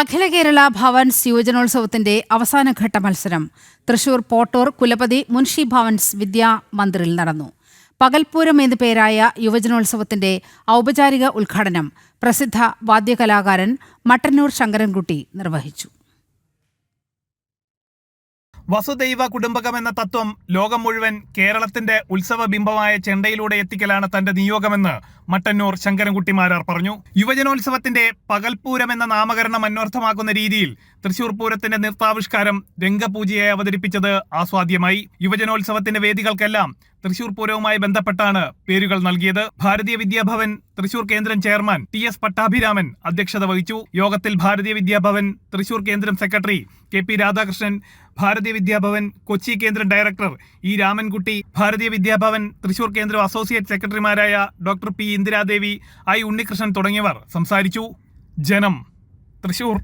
അഖില കേരള ഭവൻസ് യുവജനോത്സവത്തിന്റെ അവസാനഘട്ട മത്സരം തൃശൂർ പോട്ടൂർ കുലപതി മുൻഷി ഭവൻസ് വിദ്യാ മന്ദിറിൽ നടന്നു. പകൽപൂരം എന്നു പേരായ യുവജനോത്സവത്തിന്റെ ഔപചാരിക ഉദ്ഘാടനം പ്രസിദ്ധ വാദ്യകലാകാരൻ മട്ടന്നൂർ ശങ്കരൻകുട്ടി നിർവഹിച്ചു. വസുദൈവ കുടുംബകം എന്ന തത്വം ലോകം മുഴുവൻ കേരളത്തിന്റെ ഉത്സവ ബിംബമായ ചെണ്ടയിലൂടെ എത്തിക്കലാണ് തന്റെ നിയോഗമെന്ന് മട്ടന്നൂർ ശങ്കരൻകുട്ടി മാരാർ പറഞ്ഞു. യുവജനോത്സവത്തിന്റെ പകൽപൂരം എന്ന നാമകരണം അന്വർത്ഥമാക്കുന്ന രീതിയിൽ തൃശൂർ പൂരത്തിന്റെ നൃത്താവിഷ്കാരം രംഗപൂജയായി അവതരിപ്പിച്ചത് ആസ്വാദ്യമായി. യുവജനോത്സവത്തിന്റെ വേദികൾക്കെല്ലാം തൃശൂർ പൂരവുമായി ബന്ധപ്പെട്ടാണ് പേരുകൾ നൽകിയത്. ഭാരതീയ വിദ്യാഭവൻ തൃശൂർ കേന്ദ്രം ചെയർമാൻ ടി എസ് പട്ടാഭിരാമൻ അധ്യക്ഷത വഹിച്ചു. യോഗത്തിൽ ഭാരതീയ വിദ്യാഭവൻ തൃശൂർ കേന്ദ്രം secretary K P Radhakrishnan Bharatiya Vidya Bhavan Kochi കേന്ദ്രം ഡയറക്ടർ ഇ രാമൻകുട്ടി ഭാരതീയ വിദ്യാഭവൻ തൃശൂർ കേന്ദ്രം അസോസിയേറ്റ് സെക്രട്ടറിമാരായ doctor P Indiradevi I Unnikrishnan തുടങ്ങിയവർ സംസാരിച്ചു. ജനം തൃശൂർ.